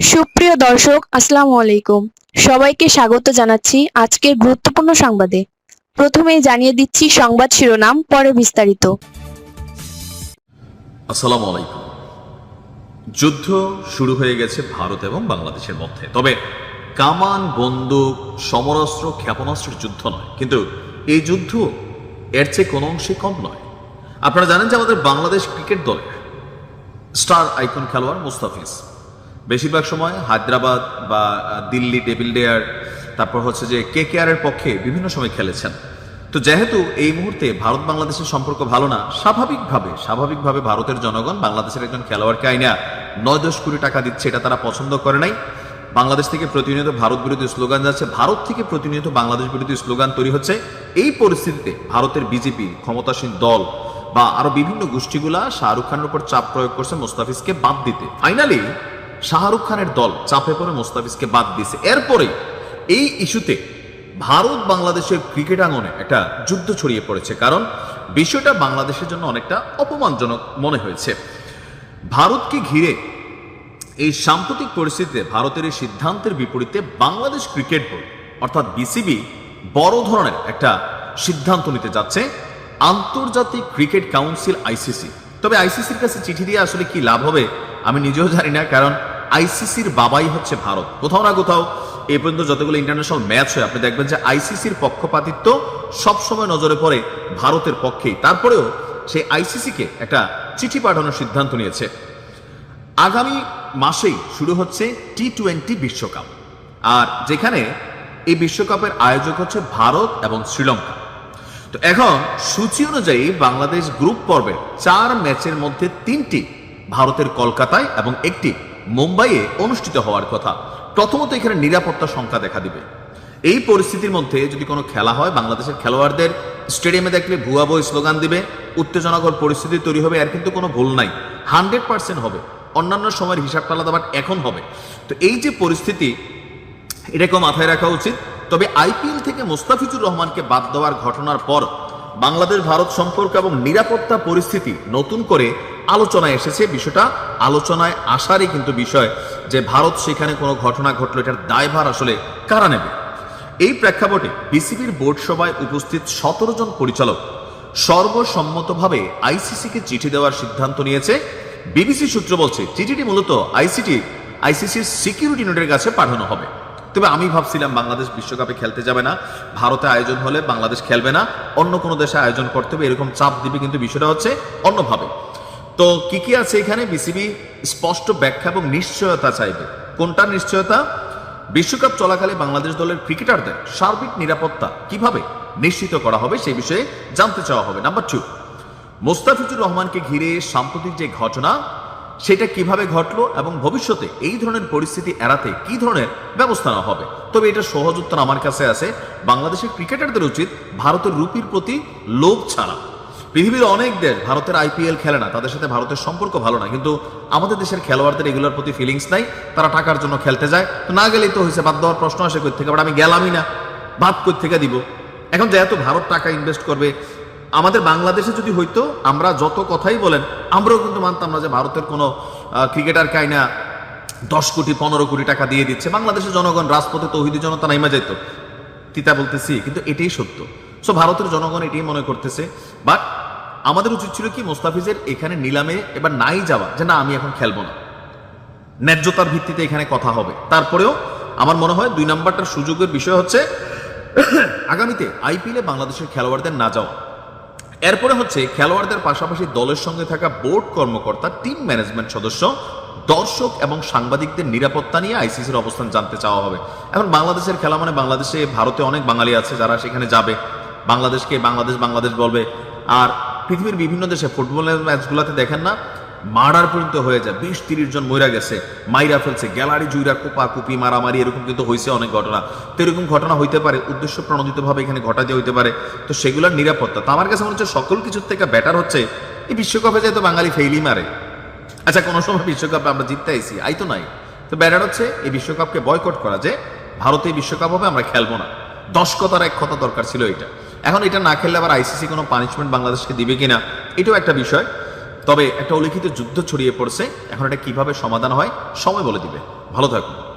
সুপ্রিয় দর্শক, আসসালামু আলাইকুম। সবাইকে স্বাগত জানাচ্ছি আজকের গুরুত্বপূর্ণ সংবাদে। প্রথমে জানিয়ে দিচ্ছি সংবাদ শিরোনাম, পরে বিস্তারিত। আসসালামু আলাইকুম। যুদ্ধ শুরু হয়ে গেছে ভারত এবং বাংলাদেশের মধ্যে। তবে কামান, বন্দুক, সমরাস্ত্র, ক্ষেপণাস্ত্রের যুদ্ধ নয়। কিন্তু এই যুদ্ধ এর চেয়ে কোনো অংশে কম নয়। আপনারা জানেন যে আমাদের বাংলাদেশ ক্রিকেট দলের স্টার আইকন খেলোয়াড় মুস্তাফিজ বেশিরভাগ সময় হায়দ্রাবাদ বা দিল্লি ডেভিল ডেয়ার তারপর হচ্ছে যে কে কেয়ারের পক্ষে বিভিন্ন সময় খেলেছেন। তো যেহেতু এই মুহূর্তে ভারত বাংলাদেশের সম্পর্ক ভালো না, স্বাভাবিকভাবে স্বাভাবিকভাবে ভারতের জনগণ বাংলাদেশের একজন খেলোয়াড়কে আইনা নয় দশ কোটি টাকা দিচ্ছে, এটা তারা পছন্দ করে নাই। বাংলাদেশ থেকে প্রতিনিয়ত ভারত বিরোধী স্লোগান যাচ্ছে, ভারত থেকে প্রতিনিয়ত বাংলাদেশ বিরোধী স্লোগান তৈরি হচ্ছে। এই পরিস্থিতিতে ভারতের বিজেপি ক্ষমতাসীন দল বা আরও বিভিন্ন গোষ্ঠীগুলা শাহরুখ খানের উপর চাপ প্রয়োগ করছে মোস্তাফিজকে বাদ দিতে। ফাইনালি শাহরুখ খানের দল চাপে পড়ে মোস্তাফিজকে বাদ দিয়েছে। এরপরে এই ইস্যুতে ভারত বাংলাদেশের ক্রিকেট আঙ্গনে একটা যুদ্ধ ছড়িয়ে পড়েছে, কারণ বিষয়টা বাংলাদেশের জন্য অনেকটা অপমানজনক মনে হয়েছে। ভারতকে ঘিরে এই সাম্প্রতিক পরিস্থিতিতে ভারতের এই সিদ্ধান্তের বিপরীতে বাংলাদেশ ক্রিকেট বোর্ড, অর্থাৎ বিসিবি, বড় ধরনের একটা সিদ্ধান্ত নিতে যাচ্ছে, আন্তর্জাতিক ক্রিকেট কাউন্সিল আইসিসি। তবে আইসিসির কাছে চিঠি দিয়ে আসলে কি লাভ হবে আমি নিজেও জানি না, কারণ আইসিসির বাবাই হচ্ছে ভারত। কোথাও না কোথাও এই পর্যন্ত যতগুলো ইন্টারন্যাশনাল ম্যাচ হয়, আপনি দেখবেন যে আইসিসির পক্ষপাতিত্ব সবসময় নজরে পড়ে ভারতের পক্ষেই। তারপরেও সেই আইসিসিকে একটা চিঠি পাঠানোর সিদ্ধান্ত নিয়েছে। আগামী মাসেই শুরু হচ্ছে টি টোয়েন্টি বিশ্বকাপ। আর যেখানে এই বিশ্বকাপের আয়োজক হচ্ছে ভারত এবং শ্রীলঙ্কা। তো এখন সূচি অনুযায়ী বাংলাদেশ গ্রুপ পর্বে চার ম্যাচের মধ্যে তিনটি ভারতের কলকাতায় এবং একটি মুম্বাইয়ে অনুষ্ঠিত হওয়ার কথা। প্রথমত এখানে নিরাপত্তা সংখ্যা দেখা দিবে। এই পরিস্থিতির মধ্যে যদি কোনো খেলা হয়, বাংলাদেশের খেলোয়াড়দের স্টেডিয়ামে দেখলে ভুয়া বই স্লোগান দিবে, উত্তেজনাকর পরিস্থিতি তৈরি হবে আর কিন্তু কোনো ভুল নাই। হান্ড্রেড পার্সেন্ট হবে। অন্যান্য সময়ের হিসাবটা আলাদা বাট এখন হবে। তো এই যে পরিস্থিতি, এটাকেও মাথায় রাখা উচিত। তবে আইপিএল থেকে মোস্তাফিজুর রহমানকে বাদ দেওয়ার ঘটনার পর বাংলাদেশ ভারত সম্পর্ক এবং নিরাপত্তা পরিস্থিতি নতুন করে আলোচনায় এসেছে, বিষয়টা আলোচনায় আসারই কিন্তু বিষয় যে ভারত সেখানে কোনো ঘটনা ঘটলো, এটার দায়ভার আসলে কারা নেবে? এই প্রেক্ষাপটে বিসিবির বোর্ড সভায় উপস্থিত সতেরো জন পরিচালক সর্বসম্মতভাবে আইসিসিকে চিঠি দেওয়ার সিদ্ধান্ত নিয়েছে। বিবিসি সূত্র বলছে, চিঠিটি মূলত আইসিটি, আইসিসির সিকিউরিটি নোটের কাছে পাঠানো হবে। তবে আমি ভাবছিলাম বাংলাদেশ বিশ্বকাপে খেলতে যাবে না, ভারতে আয়োজন হলে বাংলাদেশ খেলবে না, অন্য কোনো দেশে আয়োজন করতে হবে, এরকম চাপ দিবে কিন্তু বিষয়টা হচ্ছে অন্যভাবে। তো কি কি আছে এখানে? বিসিবি স্পষ্ট ব্যাখ্যা এবং নিশ্চয়তা চাইবে। কোনটা নিশ্চয়তা? বিশ্বকাপ চলাকালে বাংলাদেশ দলের ক্রিকেটারদের সার্বিক নিরাপত্তা কীভাবে নিশ্চিত করা হবে সেই বিষয়ে জানতে চাওয়া হবে। নাম্বার টু মোস্তাফিজুর রহমানকে ঘিরে সাম্প্রতিক যে ঘটনা, সেটা কীভাবে ঘটলো এবং ভবিষ্যতে এই ধরনের পরিস্থিতি এড়াতে কি ধরনের ব্যবস্থা নেওয়া হবে? তবে এটা সহজ উত্তর আমার কাছে আছে। বাংলাদেশের ক্রিকেটারদের উচিত ভারতের রুপির প্রতি লোভ ছাড়া। পৃথিবীর অনেক দেশ ভারতের আইপিএল খেলে না, তাদের সাথে ভারতের সম্পর্ক ভালো না, কিন্তু আমাদের দেশের খেলোয়াড়দের এগুলোর প্রতি ফিলিংস নাই, তারা টাকার জন্য খেলতে যায়, তো না গেলেই তো হয়েছে, বাদ দেওয়ার প্রশ্ন আসে কই থেকে আবার আমি গেলামই না, বাদ কই থেকে দিব? এখন যেহেতু ভারত টাকা ইনভেস্ট করবে, আমাদের বাংলাদেশে যদি হইতো, আমরা যত কথাই বলেন, আমরাও কিন্তু মানতাম না যে ভারতের কোনো ক্রিকেটার কাইনা দশ কোটি, পনেরো কোটি টাকা দিয়ে দিচ্ছে, বাংলাদেশের জনগণ, রাজপথে তৌহিদি জনতা নাইমা যেত তিতা বলতেছি, কিন্তু এটাই সত্য। সো ভারতের জনগণ এটাই মনে করতেছে। বাট আমাদের উচিত ছিল কি, মোস্তাফিজের এখানে নিলামে এবার নাই যাওয়া, যে না, আমি এখন খেলব না। ন্যায্যতার ভিত্তিতে এখানে কথা হবে। তারপরেও আমার মনে হয় দুই নাম্বারটার সুযোগের বিষয় হচ্ছে, আগামীতে আইপিএলে বাংলাদেশের খেলোয়াড়দের না যাওয়া। এরপরে হচ্ছে খেলোয়াড়দের পাশাপাশি দলের সঙ্গে থাকা বোর্ড কর্মকর্তা, টিম ম্যানেজমেন্ট সদস্য, দর্শক এবং সাংবাদিকদের নিরাপত্তা নিয়ে আইসিসির অবস্থান জানতে চাওয়া হবে। এখন বাংলাদেশের খেলা মানে বাংলাদেশে, ভারতে অনেক বাঙালি আছে যারা সেখানে যাবে। বাংলাদেশকে বাংলাদেশ বাংলাদেশ বলবে। আর পৃথিবীর বিভিন্ন দেশে ফুটবলের ম্যাচগুলোতে দেখেন না মার্ডার পর্যন্ত হয়ে যায়। বিশ, তিরিশ জন মইরা গেছে, মাইরা ফেলছে, গ্যালারি জুইরা কোপা কুপি মারামারি, এরকম কিন্তু হয়েছে অনেক ঘটনা। তো এরকম ঘটনা হইতে পারে, উদ্দেশ্য প্রণোদিতভাবে এখানে ঘটাতে হইতে পারে। তো সেগুলোর নিরাপত্তা। তো আমার কাছে মনে হচ্ছে সকল কিছুর থেকে বেটার হচ্ছে, এই বিশ্বকাপে যেহেতু বাঙালি ফেইলি মারে। আচ্ছা কোনো সময় বিশ্বকাপে আমরা জিততে আইসি আই তো নাই। তো ব্যাটার হচ্ছে এই বিশ্বকাপকে বয়কট করা যে, ভারতে বিশ্বকাপ হবে, আমরা খেলব না। দশ কথার এক কথা দরকার ছিল এটা এখন এটা না খেললে আবার আইসিসি কোনো পানিশমেন্ট বাংলাদেশকে দিবে কিনা, এটাও একটা বিষয়। তবে একটা অলিখিত যুদ্ধ ছড়িয়ে পড়ছে, এখন এটা কীভাবে সমাধান হয়, সময় বলে দিবে। ভালো থাকুন।